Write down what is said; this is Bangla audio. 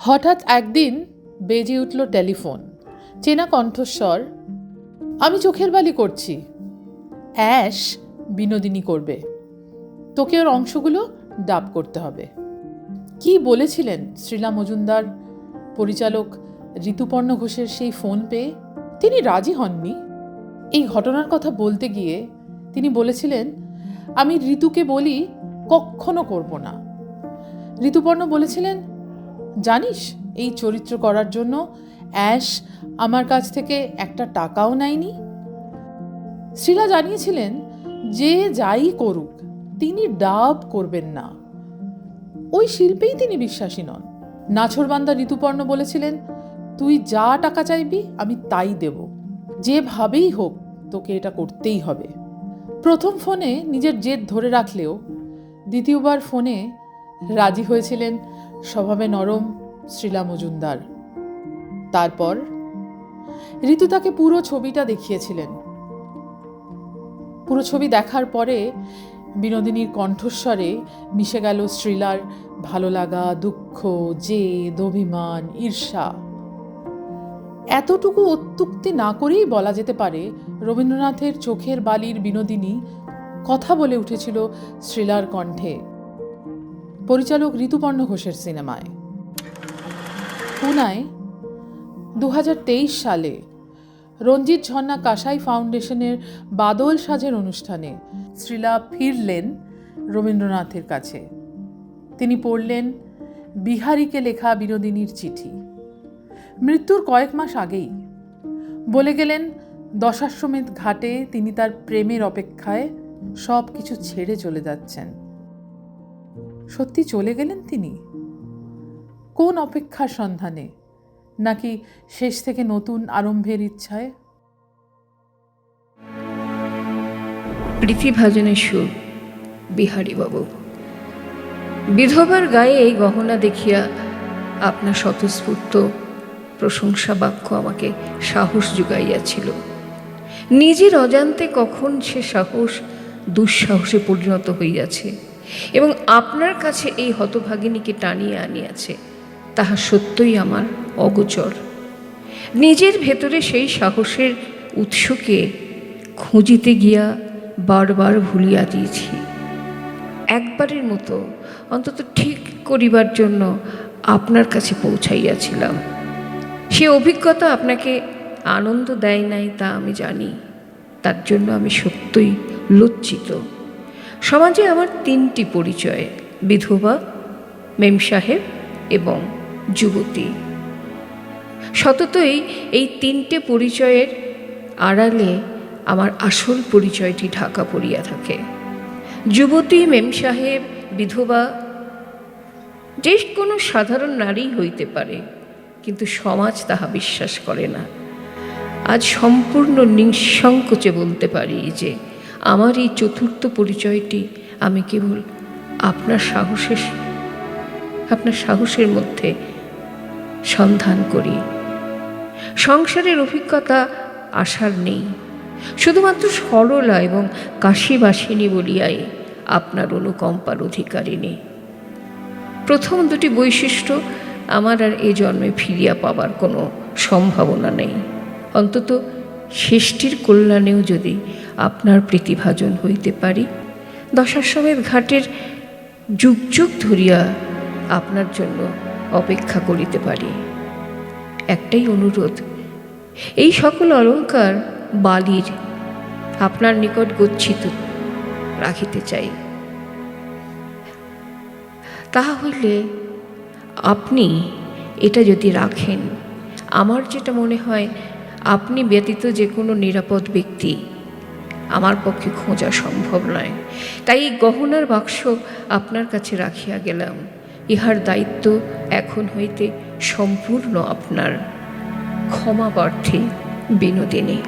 হঠাৎ একদিন বেজে উঠল টেলিফোন। চেনা কণ্ঠস্বর, আমি চোখের বালি করছি। অ্যাশ বিনোদিনী করবে। তোকে ওর অংশগুলো ডাব করতে হবে। কি বলেছিলেন শ্রীলা মজুমদার? পরিচালক ঋতুপর্ণ ঘোষের সেই ফোন পেয়ে তিনি রাজি হননি। এই ঘটনার কথা বলতে গিয়ে তিনি বলেছিলেন, আমি ঋতুকে বলি কখনো করব না। ঋতুপর্ণ বলেছিলেন জানিস, এই চরিত্র করার জন্য অ্যাশ আমার কাছ থেকে একটা টাকাও নেয়নি। শ্রীলা জানিয়েছিলেন, যে যাই করুক, তিনি ডাব করবেন না। ওই শিল্পেই তিনি বিশ্বাসী নন। নাছরবান্দা ঋতুপর্ণ বলেছিলেন, তুই যা টাকা চাইবি, আমি তাই দেব। যেভাবেই হোক, তোকে এটা করতেই হবে। প্রথম ফোনে নিজের জেদ ধরে রাখলেও দ্বিতীয়বার ফোনে রাজি হয়েছিলেন স্বভাবে নরম, শ্রীলা মজুমদার। তারপর ঋতু তাকে পুরো ছবিটা দেখিয়েছিলেন। পুরো ছবি দেখার পরে বিনোদিনীর কণ্ঠস্বরে মিশে গেল শ্রীলার ভালো লাগা দুঃখ, জেদ, অভিমান, ঈর্ষা। এতটুকু অত্যুক্তি না করেই বলা যেতে পারে রবীন্দ্রনাথের চোখের বালির বিনোদিনী কথা বলে উঠেছিল শ্রীলার কণ্ঠে। পরিচালক ঋতুপর্ণ ঘোষের সিনেমায়। পুনায় দু হাজার তেইশ সালে রঞ্জিত ঝর্ণা কাসাই ফাউন্ডেশনের বাদল সাজের অনুষ্ঠানে শ্রীলা ফিরলেন রবীন্দ্রনাথের কাছে। তিনি পড়লেন বিহারীকে লেখা বিনোদিনীর চিঠি। মৃত্যুর কয়েক মাস আগেই বলে গেলেন, দশাশ্বমেধ ঘাটে তিনি তার প্রেমের অপেক্ষায় সব কিছু ছেড়ে চলে যাচ্ছেন। সত্যি চলে গেলেন তিনি? কোন অপেক্ষার সন্ধানে? নাকি শেষ থেকে নতুন আরম্ভের ইচ্ছায়? প্রীতিভাজনের সুর বিহারীবাবু বিধবার গায়ে এই গহনা দেখিয়া আপনার স্বতঃস্ফূর্ত প্রশংসা বাক্য আমাকে সাহস জুগাইয়াছিল নিজের অজান্তে কখন সে সাহস, দুঃসাহসে পরিণত হইয়াছে? এবং আপনার কাছে এই হতভাগিনীকে টানিয়ে আনিয়াছে, তাহা সত্যই আমার অগোচর। নিজের ভেতরে সেই সাহসের উৎসকে খুঁজিতে গিয়া বারবার ভুলিয়া দিয়েছি। একবারের মতো অন্তত ঠিক করিবার জন্য আপনার কাছে পৌঁছাইয়াছিলাম। সে অভিজ্ঞতা আপনাকে আনন্দ দেয় নাই তা আমি জানি। তার জন্য আমি সত্যই লজ্জিত। সমাজে আমার তিনটি পরিচয়, বিধবা, মেম সাহেব এবং যুবতী। সততই এই তিনটে পরিচয়ের আড়ালে আমার আসল পরিচয়টি ঢাকা পড়িয়া থাকে। যুবতী, মেম সাহেব, বিধবা যে কোনো সাধারণ নারী হইতে পারে, কিন্তু সমাজ তাহা বিশ্বাস করে না। আজ সম্পূর্ণ নিঃসংকোচে বলতে পারি যে আমার এই চতুর্থ পরিচয়টি আমি কেবল আপনার সাহসের আপনার সাহসের মধ্যে সন্ধান করি। সংসারের অভিজ্ঞতা আসার নেই। শুধুমাত্র সরলা এবং কাশিবাসিনী বলিয়াই আপনার অনুকম্পার অধিকারিণী প্রথম দুটি বৈশিষ্ট্য আমার আর এ জন্মে ফিরিয়া পাবার কোনো সম্ভাবনা নেই। অন্তত শেষটির কল্যাণেও যদি আপনার প্রীতিভাজন হইতে পারি। দশাশ্বমেধ ঘাটের যুগ যুগ ধরিয়া আপনার জন্য অপেক্ষা করিতে পারি। একটাই অনুরোধ, এই সকল অলঙ্কার বালির আপনার নিকট গচ্ছিত রাখিতে চাই। তাহা হইলে আপনি এটা যদি রাখেন, আমার যেটা মনে হয় আপনি ব্যতীত যে কোনো নিরাপদ ব্যক্তি আমার পক্ষে খোঁজা সম্ভব নয়। তাই এই গহনার বাক্স আপনার কাছে রাখিয়া গেলাম। ইহার দায়িত্ব এখন হইতে সম্পূর্ণ আপনার। ক্ষমা প্রার্থী বিনোদিনী।